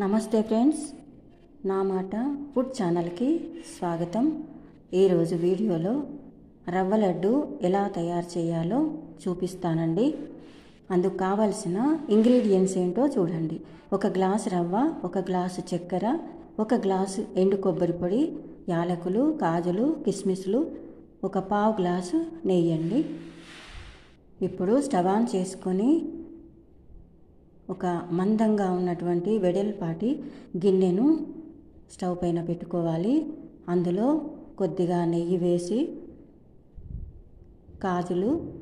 నమస్తే ఫ్రెండ్స్ నా మాట ఫుడ్ ఛానల్కి స్వాగతం. ఈరోజు వీడియోలో రవ్వ లడ్డు ఎలా తయారు చేయాలో చూపిస్తానండి. అందుకు కావలసిన ఇంగ్రీడియంట్స్ ఏంటో చూడండి. ఒక గ్లాస్ రవ్వ ఒక గ్లాసు చక్కెర ఒక గ్లాసు ఎండు కొబ్బరి పొడి యాలకులు కాజులు కిస్మిస్లు ఒక పావు గ్లాసు నెయ్యండి. ఇప్పుడు స్టవ్ ఆన్ చేసుకొని ఒక మందంగా ఉన్నటువంటి వెడల్పాటి గిన్నెను స్టవ్ పైన పెట్టుకోవాలి. అందులో కొద్దిగా నెయ్యి వేసి కాజులు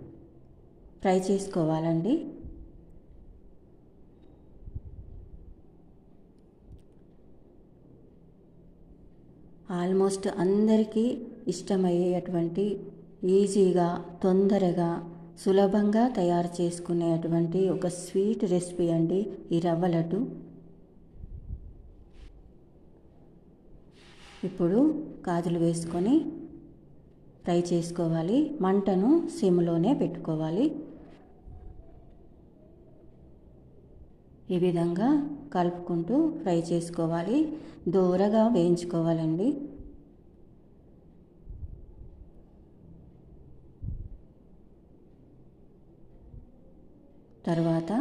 ఫ్రై చేసుకోవాలండి. ఆల్మోస్ట్ అందరికీ ఇష్టమయ్యేటువంటి ఈజీగా తొందరగా సులభంగా తయారు చేసుకునేటువంటి ఒక స్వీట్ రెసిపీ అండి ఈ రవ్వ లడ్డు. ఇప్పుడు కాజులు వేసుకొని ఫ్రై చేసుకోవాలి. మంటను సిమ్లోనే పెట్టుకోవాలి. ఈ విధంగా కలుపుకుంటూ ఫ్రై చేసుకోవాలి. దూరగా వేయించుకోవాలండి. తర్వాత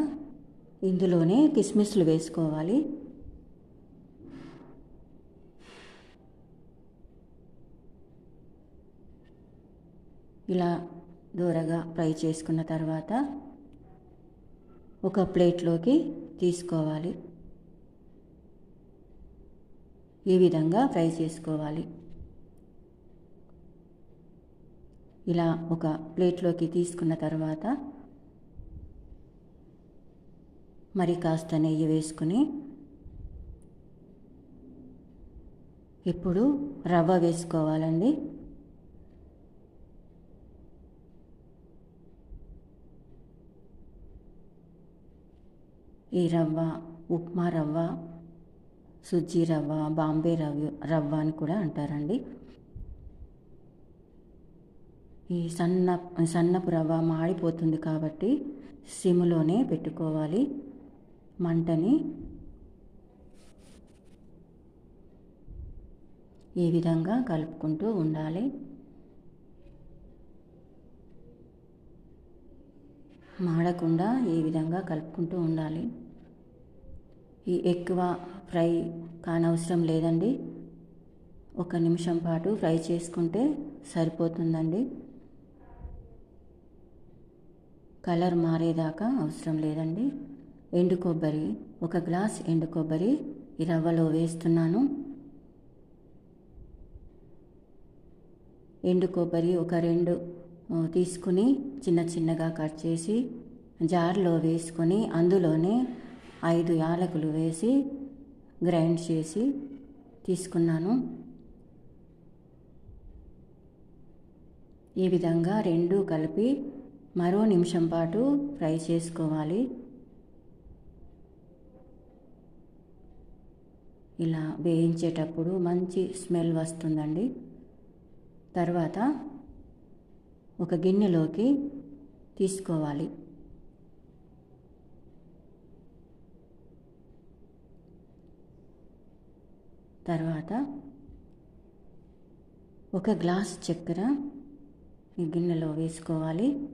ఇందులోనే కిస్మిస్లు వేసుకోవాలి. ఇలా దూరగా ఫ్రై చేసుకున్న తర్వాత ఒక ప్లేట్లోకి తీసుకోవాలి. ఈ విధంగా ఫ్రై చేసుకోవాలి. ఇలా ఒక ప్లేట్లోకి తీసుకున్న తర్వాత మరి కాస్త నెయ్యి వేసుకుని ఇప్పుడు రవ్వ వేసుకోవాలండి. ఈ రవ్వ ఉప్మా రవ్వ సుజ్జీ రవ్వ బాంబే రవ్వ రవ్వ అని కూడా అంటారండి. ఈ సన్న సన్నపు రవ్వ మాడిపోతుంది కాబట్టి సిమ్లోనే పెట్టుకోవాలి. మంటని ఈ విధంగా కలుపుకుంటూ ఉండాలి? మాడకుండా ఈ విధంగా కలుపుకుంటూ ఉండాలి? ఈ ఎక్కువ ఫ్రై కానవసరం లేదండి. ఒక నిమిషం పాటు ఫ్రై చేసుకుంటే సరిపోతుందండి. కలర్ మారేదాకా అవసరం లేదండి. ఎండు కొబ్బరి ఒక గ్లాస్ ఎండు కొబ్బరి ఈ రవ్వలో వేస్తున్నాను. ఎండు కొబ్బరి ఒక రెండు తీసుకుని చిన్న చిన్నగా కట్ చేసి జార్లో వేసుకొని అందులోనే ఐదు యాలకులు వేసి గ్రైండ్ చేసి తీసుకున్నాను. ఈ విధంగా రెండు కలిపి మరో నిమిషం పాటు ఫ్రై చేసుకోవాలి. ఇలా వేయించేటప్పుడు మంచి స్మెల్ వస్తుందండి. తర్వాత ఒక గిన్నెలోకి తీసుకోవాలి. తర్వాత ఒక గ్లాస్ చక్కెర ఈ గిన్నెలో వేసుకోవాలి.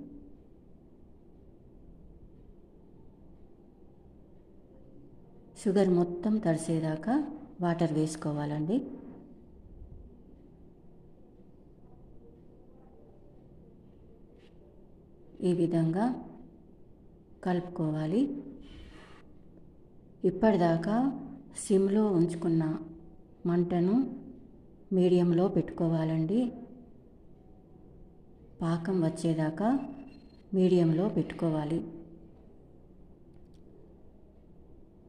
షుగర్ మొత్తం తడిసేదాకా వాటర్ వేసుకోవాలండి. ఈ విధంగా కలుపుకోవాలి. ఇప్పటిదాకా సిమ్లో ఉంచుకున్న మంటను మీడియంలో పెట్టుకోవాలండి. పాకం వచ్చేదాకా మీడియంలో పెట్టుకోవాలి.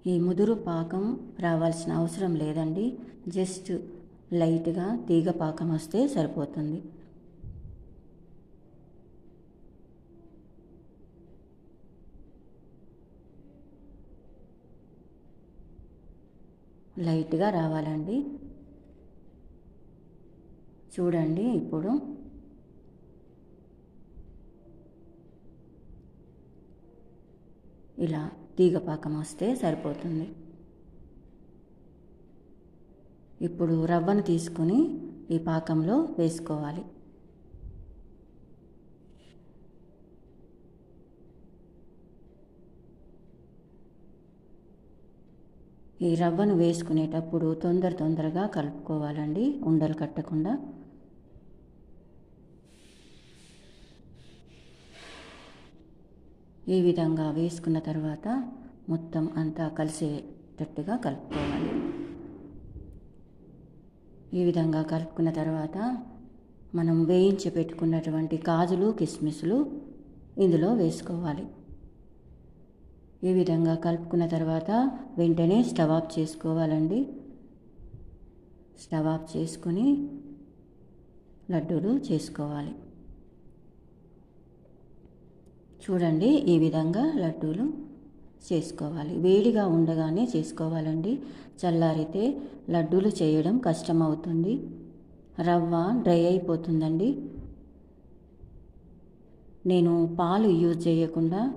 ఈ ముదురు పాకం రావాల్సిన అవసరం లేదండి. జస్ట్ లైట్గా తీగ పాకం వస్తే సరిపోతుంది. లైట్గా రావాలండి. చూడండి ఇప్పుడు ఇలా తీగ పాకం వస్తే సరిపోతుంది. ఇప్పుడు రవ్వను తీసుకుని ఈ పాకంలో వేసుకోవాలి. ఈ రవ్వను వేసుకునేటప్పుడు తొందర తొందరగా కలుపుకోవాలండి. ఉండలు కట్టకుండా ఈ విధంగా వేసుకున్న తర్వాత మొత్తం అంతా కలిసేటట్టుగా కలుపుకోవాలి. ఈ విధంగా కలుపుకున్న తర్వాత మనం వేయించి పెట్టుకున్నటువంటి కాజులు కిస్మిస్లు ఇందులో వేసుకోవాలి. ఈ విధంగా కలుపుకున్న తర్వాత వెంటనే స్టవ్ ఆఫ్ చేసుకోవాలండి. స్టవ్ ఆఫ్ చేసుకొని లడ్డూలు చేసుకోవాలి. చూడండి ఈ విధంగా లడ్డూలు చేసుకోవాలి. వేడిగా ఉండగానే చేసుకోవాలండి. చల్లారితే లడ్డూలు చేయడం కష్టమవుతుంది. రవ్వ డ్రై అయిపోతుందండి. నేను పాలు యూజ్ చేయకుండా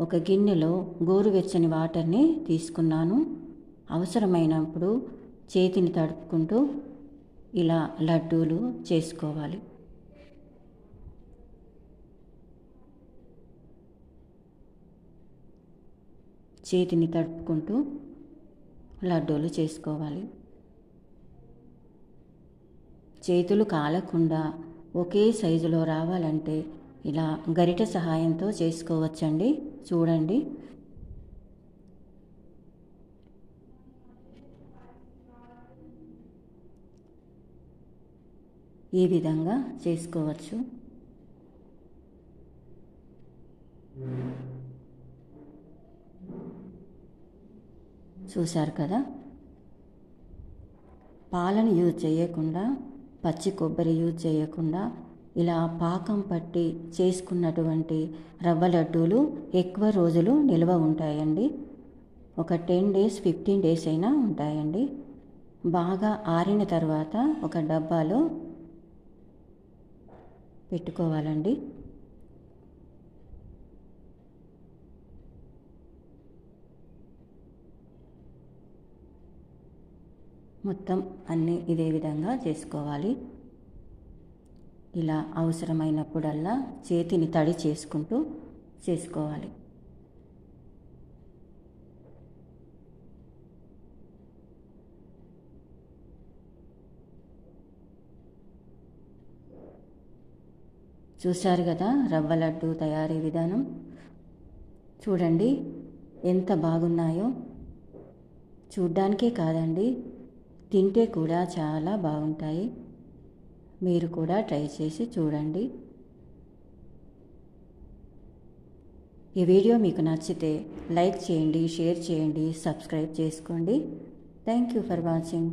ఒక గిన్నెలో గోరువెచ్చని వాటర్ని తీసుకున్నాను. అవసరమైనప్పుడు చేతిని తడుపుకుంటూ ఇలా లడ్డూలు చేసుకోవాలి. చేతిని తడుపుకుంటూ లడ్డూలు చేసుకోవాలి. చేతులు కాలకుండా ఒకే సైజులో రావాలంటే ఇలా గరిట సహాయంతో చేసుకోవచ్చండి. చూడండి. ఈ విధంగా చేసుకోవచ్చు. చూశారు కదా? పాలను యూజ్ చేయకుండా పచ్చి కొబ్బరి యూజ్ చేయకుండా ఇలా పాకం పట్టి చేసుకున్నటువంటి రవ్వ లడ్డూలు ఎక్కువ రోజులు నిల్వ ఉంటాయండి. ఒక టెన్ డేస్ ఫిఫ్టీన్ డేస్ అయినా ఉంటాయండి. బాగా ఆరిన తర్వాత ఒక డబ్బాలో పెట్టుకోవాలండి. మొత్తం అన్నీ ఇదే విధంగా చేసుకోవాలి. ఇలా అవసరమైనప్పుడల్లా చేతిని తడి చేసుకుంటూ చేసుకోవాలి. చూశారు కదా రవ్వ లడ్డు తయారీ విధానం? చూడండి ఎంత బాగున్నాయో. చూడ్డానికే కాదండి తింటే కూడా చాలా బాగుంటాయి. మీరు కూడా ట్రై చేసి చూడండి. ఈ వీడియో మీకు నచ్చితే లైక్ చేయండి షేర్ చేయండి సబ్స్క్రైబ్ చేసుకోండి. Thank you for watching.